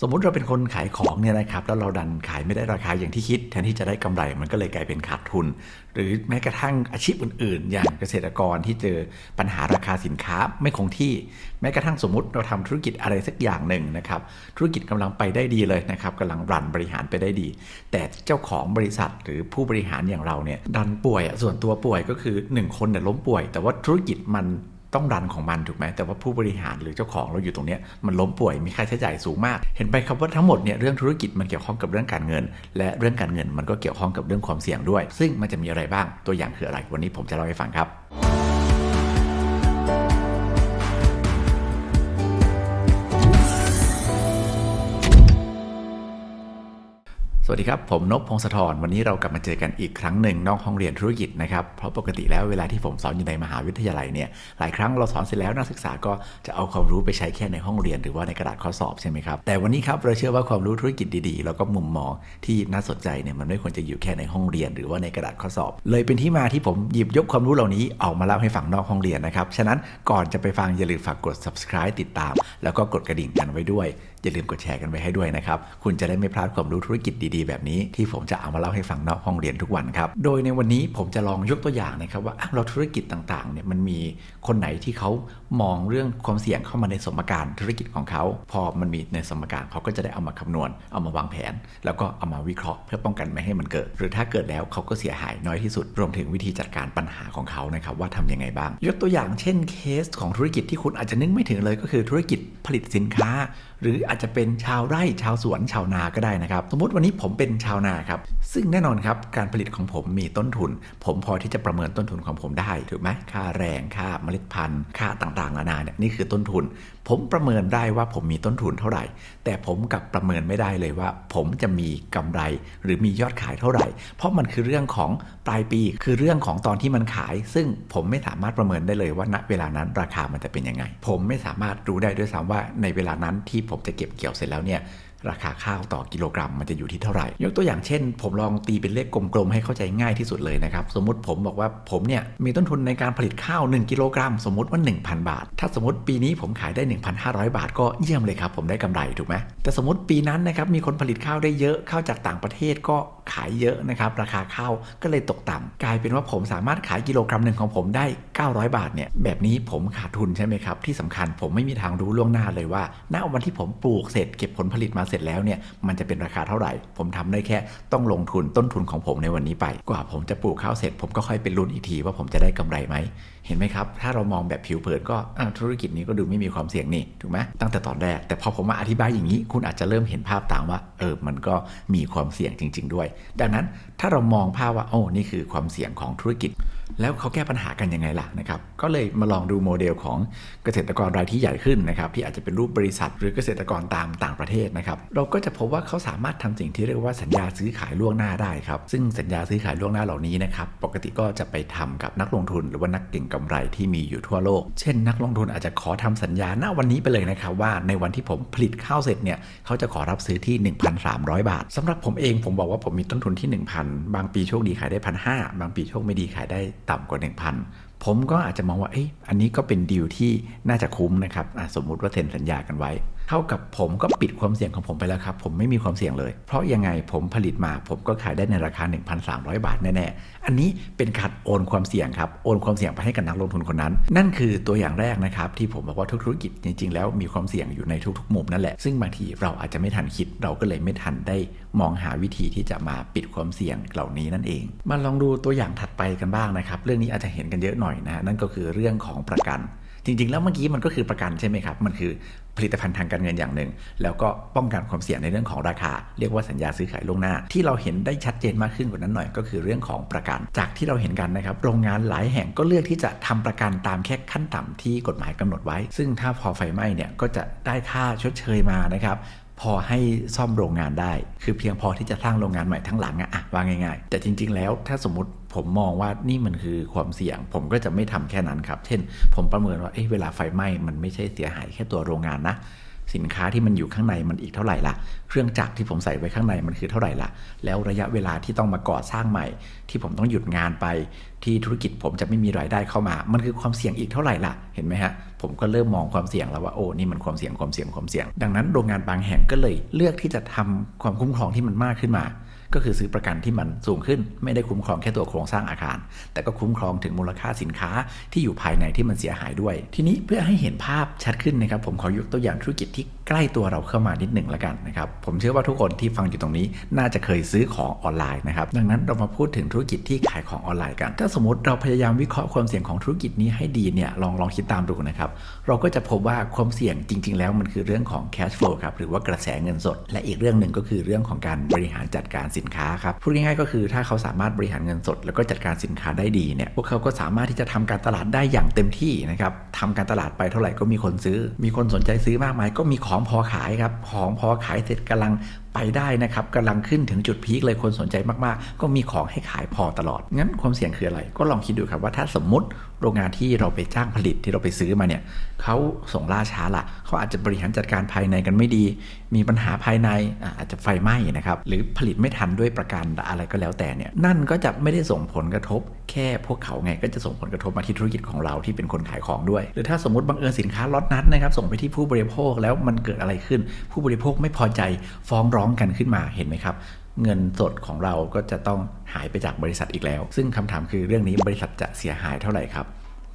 สมมุติเราเป็นคนขายของเนี่ยนะครับแล้วเราดันขายไม่ได้ราคาอย่างที่คิด แทนที่จะได้กำไรมันก็เลยกลายเป็นขาดทุน หรือแม้กระทั่งอาชีพอื่น ๆ อย่างเกษตรกรที่เจอปัญหาราคาสินค้าไม่คงที่ แม้กระทั่งสมมติเราทำธุรกิจอะไรสักอย่างหนึ่งนะครับธุรกิจกำลังไปได้ดีเลยนะครับกำลังรันบริหารไปได้ดี แต่เจ้าของบริษัทหรือผู้บริหารอย่างเราเนี่ยดันป่วยส่วนตัวป่วยก็คือหนึ่งคนเนี่ยล้มป่วย แต่ว่าธุรกิจมัน ต้องรันของมันถูกไหมแต่ว่าผู้บริหารหรือเจ้าของเราอยู่ตรงนี้มันล้มป่วยมีค่าใช้จ่ายสูงมาก เห็นไปครับว่าทั้งหมดเนี่ยเรื่องธุรกิจมันเกี่ยวข้องกับเรื่องการเงิน และเรื่องการเงินมันก็เกี่ยวข้องกับเรื่องความเสี่ยงด้วย ซึ่งมันจะมีอะไรบ้างตัวอย่างคืออะไรวันนี้ผมจะเล่าให้ฟังครับ สวัสดีครับ ผมนพพงศธรวันนี้เรากลับมาเจอกันอีกครั้งหนึ่งนอกห้องเรียนธุรกิจนะครับ เพราะปกติแล้วเวลาที่ผมสอนอยู่ในมหาวิทยาลัยเนี่ยหลายครั้งเราสอนเสร็จแล้วนักศึกษาก็จะเอาความรู้ไปใช้แค่ในห้องเรียนหรือว่าในกระดาษข้อสอบใช่ไหมครับแต่วันนี้ครับเราเชื่อว่าความรู้ธุรกิจดีๆ แล้วก็มุมมองที่น่าสนใจเนี่ยมันไม่ควรจะอยู่แค่ในห้องเรียน หรือว่าในกระดาษข้อสอบ เลยเป็นที่มาที่ผมหยิบยกความรู้เหล่านี้ออกมาเล่าให้ฟังนอกห้องเรียนนะครับฉะนั้นก่อนจะไปฟังอย่าลืมฝากกด subscribe ติดตาม แล้วก็กดกระดิ่งกันไว้ด้วยอย่าลืมกดแชร์กันไว้ให้ด้วยนะครับ คุณจะได้ไม่พลาดความรู้ธุรกิจดีๆ แบบนี้ที่ผมจะเอามาเล่าให้ฟังนอกห้องเรียนทุกวันครับ โดยในวันนี้ผมจะลองยกตัวอย่างนะครับว่าเราธุรกิจต่างๆเนี่ยมันมีคนไหนที่เขามองเรื่องความเสี่ยงเข้ามาในสมการธุรกิจของเขา พอมันมีในสมการเขาก็จะได้เอามาคำนวณ เอามาวางแผน แล้วก็เอามาวิเคราะห์ เพื่อป้องกันไม่ให้มันเกิด หรือถ้าเกิดแล้วเขาก็เสียหายน้อยที่สุด รวมถึงวิธีจัดการปัญหาของเขานะครับว่าทำยังไงบ้าง ยกตัวอย่างเช่นเคสของธุรกิจที่คุณอาจจะนึกไม่ถึงเลยก็คือธุรกิจผลิตสินค้า หรืออาจจะเป็นชาวไร่ชาวสวนชาวนาก็ได้นะครับ สมมติวันนี้ผมเป็นชาวนาครับ ซึ่งแน่นอนครับการผลิตของผมมีต้นทุน ผมพอที่จะประเมินต้นทุนของผมได้ถูกไหมค่าแรงค่าเมล็ดพันธุ์ค่าต่างๆนานาเนี่ยนี่คือต้นทุน ผมประเมินได้ว่าผมมีต้นทุนเท่าไหร่ แต่ผมกับประเมินไม่ได้เลยว่า ผมจะมีกำไรหรือมียอดขายเท่าไหร่ เพราะมันคือเรื่องของปลายปี คือเรื่องของตอนที่มันขาย ซึ่งผมไม่สามารถประเมินได้เลยว่าณเวลานั้นราคามันจะเป็นยังไง ผมไม่สามารถรู้ได้ด้วยซ้ำว่าในเวลานั้นที่ผมจะเก็บเกี่ยวเสร็จแล้วเนี่ยราคาข้าวต่อกิโลกรัมมันจะอยู่ที่เท่าไหร่ ยกตัวอย่างเช่น ผมลองตีเป็นเลขกลมๆ ให้เข้าใจง่ายที่สุดเลยนะครับ สมมติผมบอกว่าผมเนี่ยมีต้นทุนในการผลิตข้าว 1 กิโลกรัม สมมติว่า 1,000 บาท ถ้าสมมติปีนี้ผมขายได้ 1,500 บาท ก็เยี่ยมเลยครับ ผมได้กำไรถูกไหมแต่สมมติปีนั้นนะครับมีคนผลิตข้าวได้เยอะข้าวจากต่างประเทศก็ ขายเยอะนะครับ ราคาข้าวก็เลยตกต่ำกลายเป็นว่าผมสามารถขายกิโลกรัมหนึ่งของผมได้ 900 บาทเนี่ยแบบนี้ผมขาดทุนใช่ไหมครับ ที่สำคัญผมไม่มีทางรู้ล่วงหน้าเลยว่าณวันที่ผมปลูกเสร็จเก็บผลผลิตมาเสร็จแล้วเนี่ยมันจะเป็นราคาเท่าไหร่ ผมทำได้แค่ต้องลงทุนต้นทุนของผมในวันนี้ไป กว่าผมจะปลูกข้าวเสร็จ ผมก็ค่อยเป็นรุ่นอีกทีว่าผมจะได้กำไรไหมเห็นไหมครับ ถ้าเรามองแบบผิวเผินก็ธุรกิจนี้ก็ดูไม่มีความเสี่ยงนี่ถูกไหมตั้งแต่ตอนแรกแต่พอผมมาอธิบายอย่างนี้ คุณอาจจะเริ่มเห็นภาพตามว่าเออมันก็มีความเสี่ยงจริง ๆ ด้วยดังนั้นถ้าเรามองภาพว่าโอ้นี่คือความเสี่ยงของธุรกิจ แล้วเขาแก้ปัญหากันยังไงล่ะนะครับก็เลยมาลองดูโมเดลของเกษตรกรรายที่ใหญ่ขึ้นนะครับที่อาจจะเป็นรูปบริษัท หรือเกษตรกรตามต่างประเทศนะครับเราก็จะพบว่าเขาสามารถทำสิ่งที่เรียกว่าสัญญาซื้อขายล่วงหน้าได้ครับซึ่งสัญญาซื้อขายล่วงหน้าเหล่านี้นะครับปกติก็จะไปทำกับนักลงทุน หรือว่านักเก็งกำไรที่มีอยู่ทั่วโลก เช่น นักลงทุนอาจจะขอทำสัญญาณวันนี้ไปเลยนะครับว่าในวันที่ผมผลิตข้าวเสร็จเนี่ยเขาจะขอรับซื้อที่ 1,300 บาทสำหรับผมเองผมบอกว่าผมมีต้นทุนที่ 1,000 บางปีโชคดีขายได้พันหบางปีโชคไม่ดีขายได้ต่ำกว่า 1,000 ผมก็อาจจะมองว่าเอ๊ะอันนี้ก็เป็นดีลที่น่าจะคุ้มนะครับสมมุติว่าเซ็นสัญญากันไว้ เท่ากับผมก็ปิดความเสี่ยงของผมไปแล้วครับ ผมไม่มีความเสี่ยงเลย เพราะยังไงผมผลิตมาผมก็ขายได้ในราคา 1,300 บาทแน่ๆ อันนี้เป็นการโอนความเสี่ยงครับ โอนความเสี่ยงไปให้กับนักลงทุนคนนั้น นั่นคือตัวอย่างแรกนะครับที่ผมบอกว่าทุกธุรกิจจริงๆ แล้วมีความเสี่ยงอยู่ในทุกๆ มุมนั่นแหละ ซึ่งบางทีเราอาจจะไม่ทันคิดเราก็เลยไม่ทันได้มองหาวิธีที่จะมาปิดความเสี่ยงเหล่านี้นั่นเอง มาลองดูตัวอย่างถัดไปกันบ้างนะครับ เรื่องนี้อาจจะเห็นกันเยอะหน่อยนะนั่นก็คือเรื่องของประกันจริงๆ แล้วเมื่อกี้มันก็คือประกันใช่ไหมครับ มันคือ ผลิตภัณฑ์ทางการเงินอย่างหนึ่ง แล้วก็ป้องกันความเสี่ยงในเรื่องของราคา เรียกว่าสัญญาซื้อขายล่วงหน้า ที่เราเห็นได้ชัดเจนมากขึ้นกว่านั้นหน่อยก็คือเรื่องของประกัน จากที่เราเห็นกันนะครับโรงงานหลายแห่งก็เลือกที่จะทำประกันตามแค่ขั้นต่ำที่กฎหมายกำหนดไว้ ซึ่งถ้าพอไฟไหม้เนี่ยก็จะได้ค่าชดเชยมานะครับพอให้ซ่อมโรงงานได้ คือเพียงพอที่จะสร้างโรงงานใหม่ทั้งหลังอะอะว่าง่าย ๆ แต่จริง ๆ แล้วถ้าสมมติผมมองว่านี่มันคือความเสี่ยง ผมก็จะไม่ทำแค่นั้นครับ เช่น ผมประเมินว่าเอ๊ะเวลาไฟไหม้มันไม่ใช่เสียหายแค่ตัวโรงงานนะ สินค้าที่มันอยู่ข้างในมันอีกเท่าไหร่ละเครื่องจักรที่ผมใส่ไว้ข้างในมันคือเท่าไหร่ละแล้วระยะเวลาที่ต้องมาก่อสร้างใหม่ ที่ผมต้องหยุดงานไป ที่ธุรกิจผมจะไม่มีรายได้เข้ามา มันคือความเสี่ยงอีกเท่าไหร่ล่ะ เห็นไหมฮะ ผมก็เริ่มมองความเสี่ยงแล้วว่าโอ้ นี่มันความเสี่ยงความเสี่ยงความเสี่ยง ดังนั้นโรงงานบางแห่งก็เลยเลือกที่จะทำความคุ้มครองที่มันมากขึ้นมา ก็คือซื้อประกันที่มันสูงขึ้น ไม่ได้คุ้มครองแค่ตัวโครงสร้างอาคาร แต่ก็คุ้มครองถึงมูลค่าสินค้าที่อยู่ภายในที่มันเสียหายด้วย ทีนี้เพื่อให้เห็นภาพชัดขึ้นนะครับผมขอยกตัวอย่างธุรกิจที่ ใกล้ตัวเราเข้ามานิดหนึ่งละกันนะครับผมเชื่อว่าทุกคนที่ฟังอยู่ตรงนี้ น่าจะเคยซื้อของออนไลน์นะครับดังนั้นเรามาพูดถึงธุรกิจที่ขายของออนไลน์กัน ถ้าสมมติเราพยายามวิเคราะห์ความเสี่ยงของธุรกิจนี้ให้ดีเนี่ยลองลองคิดตามดูนะครับเราก็จะพบว่าความเสี่ยงจริง ๆ แล้วมันคือเรื่องของ cash flow ครับหรือว่ากระแสเงินสด และอีกเรื่องหนึ่งก็คือเรื่องของการบริหารจัดการสินค้าครับพูดง่ายๆก็คือถ้าเขาสามารถบริหารเงินสด แล้วก็จัดการสินค้าได้ดีเนี่ยพวกเขาก็สามารถที่จะทำการตลาดได้อย่างเต็มที่นะครับทำการตลาดไปเท่าไหร่ก็มีคนซื้อ มีคนสนใจซื้อมากมายก็มีของพอขายครับ ของพอขายเสร็จกำลัง ไปได้นะครับกำลังขึ้นถึงจุดพีคเลยคนสนใจมากๆ ก็มีของให้ขายพอตลอด งั้นความเสี่ยงคืออะไร ก็ลองคิดดูครับว่าถ้าสมมติโรงงานที่เราไปจ้างผลิตที่เราไปซื้อมาเนี่ยเขาส่งล่าช้าละเขาอาจจะบริหารจัดการภายในกันไม่ดี มีปัญหาภายในอะอาจจะไฟไหม้นะครับหรือผลิตไม่ทันด้วยประการอะไรก็แล้วแต่เนี่ยนั่นก็จะไม่ได้ส่งผลกระทบ แค่พวกเขาไงก็จะส่งผลกระทบมาที่ธุรกิจของเราที่เป็นคนขายของด้วย หรือถ้าสมมติบังเอิญสินค้าล็อตนั้นนะครับส่งไปที่ผู้บริโภคแล้วมันเกิดอะไรขึ้น ผู้บริโภคไม่พอใจฟ้องร้องกันขึ้นมาเห็นไหมครับ เงินสดของเราก็จะต้องหายไปจากบริษัทอีกแล้ว ซึ่งคำถามคือเรื่องนี้บริษัทจะเสียหายเท่าไหร่ครับ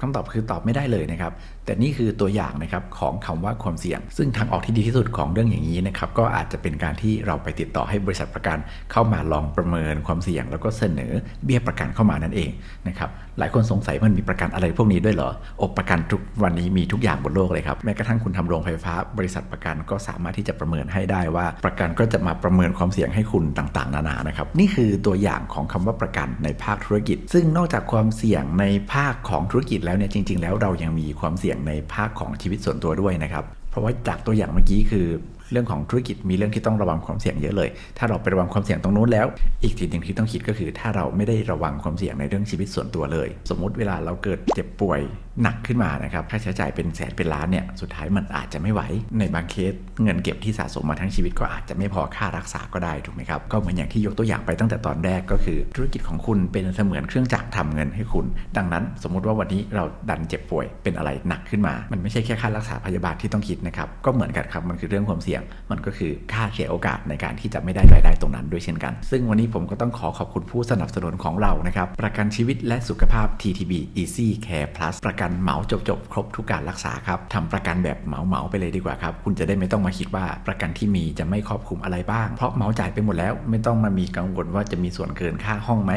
คำตอบคือตอบไม่ได้เลยนะครับ แต่นี่คือตัวอย่างนะครับของคำว่าความเสี่ยง ซึ่งทางออกที่ดีที่สุดของเรื่องอย่างนี้นะครับก็อาจจะเป็นการที่เราไปติดต่อให้บริษัทประกันเข้ามาลองประเมินความเสี่ยง แล้วก็เสนอเบี้ยประกันเข้ามานั่นเองนะครับหลายคนสงสัยมันมีประกันอะไรพวกนี้ด้วยเหรออบประกันทุกวันนี้มีทุกอย่างบนโลกเลยครับ แม้กระทั่งคุณทำโรงไฟฟ้า บริษัทประกันก็สามารถที่จะประเมินให้ได้ว่า ประกันก็จะมาประเมินความเสี่ยงให้คุณต่างๆ นานานะครับ นี่คือตัวอย่างของคำว่าประกันในภาคธุรกิจ ซึ่งนอกจากความเสี่ยงในภาคของธุรกิจแล้วเนี่ยจริง ๆ แล้วเรายังมีความเสี่ยงในภาคของชีวิตส่วนตัวด้วยนะครับ เพราะว่าจากตัวอย่างเมื่อกี้คือ เรื่องของธุรกิจมีเรื่องที่ต้องระวังความเสี่ยงเยอะเลย ถ้าเราไประวังความเสี่ยงตรงนู้นแล้ว อีกสิ่งหนึ่งที่ต้องคิดก็คือ ถ้าเราไม่ได้ระวังความเสี่ยงในเรื่องชีวิตส่วนตัวเลย สมมุติเวลาเราเกิดเจ็บป่วยหนักขึ้นมานะครับค่าใช้จ่ายเป็นแสนเป็นล้านเนี่ยสุดท้ายมันอาจจะไม่ไหว ในบางเคสเงินเก็บที่สะสมมาทั้งชีวิตก็อาจจะไม่พอค่ารักษาก็ได้ถูกไหมครับก็เหมือนอย่างที่ยกตัวอย่างไปตั้งแต่ตอนแรกก็คือ ธุรกิจของคุณเป็นเสมือนเครื่องจักรทำเงินให้คุณ ดังนั้นสมมุติว่าวันนี้เราดันเจ็บป่วยเป็นอะไรหนักขึ้นมา มันไม่ใช่แค่ค่ารักษาพยาบาลที่ต้องคิดนะครับก็เหมือนกันครับมันคือเรื่องความเสี่ยง มันก็คือค่าเสียโอกาสในการที่จะไม่ได้รายได้ตรงนั้นด้วยเช่นกัน ซึ่งวันนี้ผมก็ต้องขอขอบคุณผู้สนับสนุนของเรานะครับประกันชีวิตและสุขภาพ TTB Easy Care Plus ประกันเหมาจบจบครบทุกการรักษาครับทำประกันแบบเหมาเหมาไปเลยดีกว่าครับ คุณจะได้ไม่ต้องมาคิดว่าประกันที่มีจะไม่ครอบคลุมอะไรบ้าง เพราะเหมาจ่ายไปหมดแล้ว ไม่ต้องมามีกังวลว่าจะมีส่วนเกินค่าห้องไหม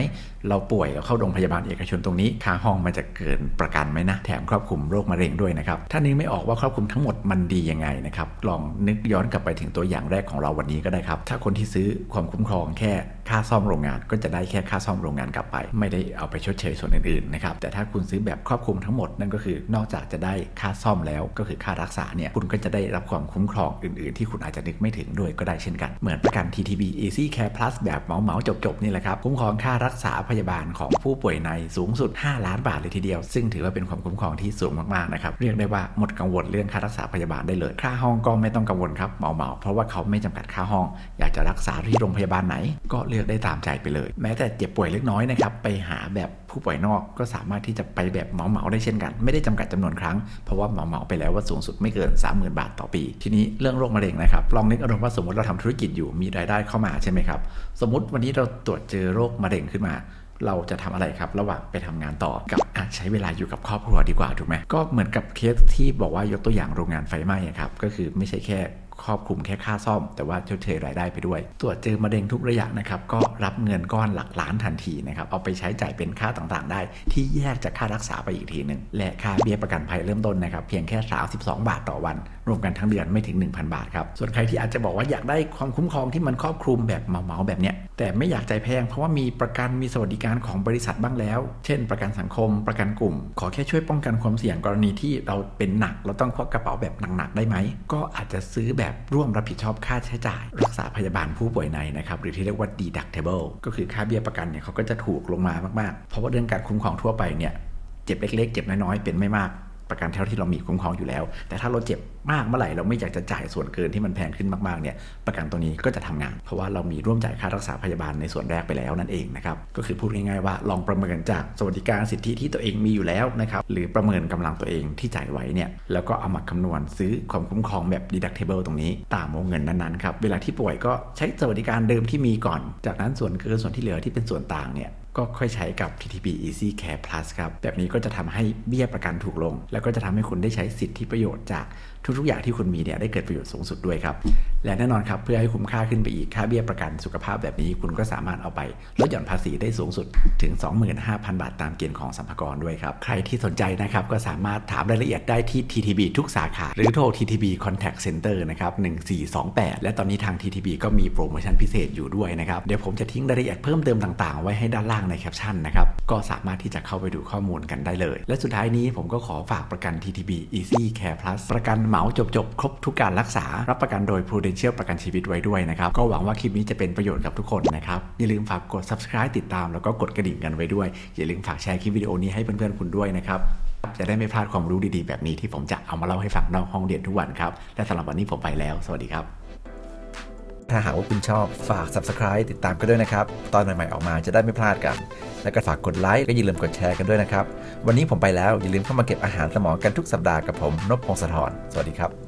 เราป่วยเราเข้าโรงพยาบาลเอกชนตรงนี้ ค่าห้องมันจะเกินประกันไหมนะ แถมครอบคลุมโรคมะเร็งด้วยนะครับ ถ้านึกไม่ออกว่าครอบคลุมทั้งหมดมันดียังไงนะครับ ลองนึกย้อนกลับไปถึงตัวอย่างแรกของเราวันนี้ก็ได้ครับ ถ้าคนที่ซื้อความคุ้มครองแค่ค่าซ่อมโรงงานก็จะได้แค่ค่าซ่อมโรงงานกลับไป ไม่ได้เอาไปชดเชยส่วนอื่นๆนะครับ แต่ถ้าคุณซื้อแบบครอบคลุมทั้งหมดนั่นก็คือนอกจากจะได้ค่าซ่อมแล้วก็คือค่ารักษาเนี่ยคุณก็จะได้รับความคุ้มครองอื่นๆ ที่คุณอาจจะนึกไม่ถึงด้วยก็ได้เช่นกัน เหมือนประกัน TTB Easy Care Plus แบบเหมาเหมาจบๆนี่แหละครับคุ้มครองค่ารักษาพยาบาลของผู้ป่วยในสูงสุด 5 ล้านบาทเลยทีเดียว ซึ่งถือว่าเป็นความคุ้มครองที่สูงมากๆนะครับเรียกได้ว่าหมดกังวลเรื่องค่ารักษาพยาบาลได้เลย ค่าห้องก็ไม่ต้องกังวลครับเหมาเหมาเพราะว่าเขาไม่จำกัดค่าห้อง อยากจะรักษาที่โรงพยาบาลไหน ก็เลือกได้ตามใจไปเลย แม้แต่เจ็บป่วยเล็กน้อยนะครับไปหาแบบผู้ป่วยนอกก็สามารถที่จะไปแบบเหมาเหมาได้เช่นกันไม่ได้จำกัดจำนวนครั้ง เพราะว่าเหมาเหมาไปแล้วว่าสูงสุดไม่เกิน 30,000 บาทต่อปี ทีนี้เรื่องโรคมะเร็งนะครับลองนึกอารมณ์ว่าสมมติเราทำธุรกิจอยู่มีรายได้เข้ามาใช่ไหมครับสมมติวันนี้เราตรวจเจอโรคมะเร็งขึ้นมาเราจะทำอะไรครับ ระหว่างไปทำงานต่อกับอะใช้เวลาอยู่กับครอบครัวดีกว่าถูกไหมก็เหมือนกับเคสที่บอกว่ายกตัวอย่างโรงงานไฟไหม้ครับก็คือไม่ใช่แค่ ครอบคลุมแค่ค่าซ่อม แต่ว่าชดเชยรายได้ไปด้วย ตรวจเจอมะเร็งทุกระยะนะครับ ก็รับเงินก้อนหลักล้านทันทีนะครับ เอาไปใช้จ่ายเป็นค่าต่างๆ ได้ ที่แยกจากค่ารักษาไปอีกทีหนึ่งและค่าเบี้ยประกันภัยเริ่มต้นนะครับ เพียงแค่ 32 บาทต่อวัน รวมกันทั้งเดือนไม่ถึง 1,000 บาทครับ ส่วนใครที่อาจจะบอกว่าอยากได้ความคุ้มครองที่มันครอบคลุมแบบเหมาๆแบบเนี้ยแต่ไม่อยากใจแพงเพราะว่ามีประกันมีสวัสดิการของบริษัทบ้างแล้ว เช่น ประกันสังคม ประกันกลุ่ม ขอแค่ช่วยป้องกันความเสี่ยงกรณีที่เราเป็นหนักเราต้องควักกระเป๋าแบบหนักๆได้ไหมก็อาจจะซื้อแบบร่วมรับผิดชอบค่าใช้จ่าย รักษาพยาบาลผู้ป่วยในนะครับหรือที่เรียกว่า deductible ก็คือค่าเบี้ยประกันเนี่ยเขาก็จะถูกลงมามากๆ เพราะว่าเรื่องการคุ้มครองทั่วไปเนี่ยเจ็บเล็กๆ เจ็บน้อยๆ เป็นไม่มาก ประกันเท่าที่เรามีคุ้มครองอยู่แล้ว แต่ถ้าเราเจ็บมากเมื่อไหร่เราไม่อยากจะจ่ายส่วนเกินที่มันแพงขึ้นมากๆเนี่ยประกันตัวนี้ก็จะทำงาน เพราะว่าเรามีร่วมจ่ายค่ารักษาพยาบาลในส่วนแรกไปแล้วนั่นเองนะครับก็คือพูดง่ายๆว่าลองประเมินจากสวัสดิการสิทธิที่ตัวเองมีอยู่แล้วนะครับหรือประเมินกำลังตัวเองที่จ่ายไว้เนี่ยแล้วก็เอามาคำนวณซื้อความคุ้มครองแบบ deductible ตรงนี้ ตามวงเงินนั้นๆครับเวลาที่ป่วยก็ใช้สวัสดิการเดิมที่มีก่อน จากนั้นส่วนเกินส่วนที่เหลือที่เป็นส่วนต่างเนี่ย ก็ค่อยใช้กับ TTB Easy Care Plus ครับ แบบนี้ก็จะทำให้เบี้ยประกันถูกลง แล้วก็จะทำให้คุณได้ใช้สิทธิประโยชน์จากทุกๆอย่างที่คุณมีเนี่ยได้เกิดประโยชน์สูงสุดด้วยครับและแน่นอนครับเพื่อให้คุ้มค่าขึ้นไปอีกค่าเบี้ยประกันสุขภาพแบบนี้ คุณก็สามารถเอาไปลดหย่อนภาษีได้สูงสุดถึง 25,000 บาทตามเกณฑ์ของสัมภากรด้วยครับ ใครที่สนใจนะครับก็สามารถถามรายละเอียดได้ที่ TTB ทุกสาขา หรือโทร TTB Contact Center นะครับ 1428 และตอนนี้ทาง TTB ก็มีโปรโมชั่นพิเศษอยู่ด้วยนะครับ เดี๋ยวผมจะทิ้งรายละเอียดเพิ่มเติมต่างๆ ไว้ให้ด้านล่างในแคปชั่นนะครับ ก็สามารถที่จะเข้าไปดูข้อมูลกันได้เลย และสุดท้ายนี้ผมก็ขอฝากประกัน TTB Easy Care Plus ประกันเหมาจบๆครบทุกการรักษารับประกันโดย Prudential ประกันชีวิตไว้ด้วยนะครับ ก็หวังว่าคลิปนี้จะเป็นประโยชน์กับทุกคนนะครับ อย่าลืมฝากกด subscribe ติดตามแล้วก็กดกระดิ่งกันไว้ด้วย อย่าลืมฝากแชร์คลิปวิดีโอนี้ให้เพื่อนๆคุณด้วยนะครับ จะได้ไม่พลาดความรู้ดีๆแบบนี้ที่ผมจะเอามาเล่าให้ฟังนอกห้องเรียนทุกวันครับ และสำหรับวันนี้ผมไปแล้ว สวัสดีครับถ้าหากว่าคุณชอบฝาก subscribe ติดตามกันด้วยนะครับ ตอนใหม่ๆออกมาจะได้ไม่พลาดกัน แล้วก็ฝากกดไลค์ก็อย่าลืมกดแชร์กันด้วยนะครับ วันนี้ผมไปแล้วอย่าลืมเข้ามาเก็บอาหารสมองกันทุกสัปดาห์กับผมนพพงศธรสวัสดีครับ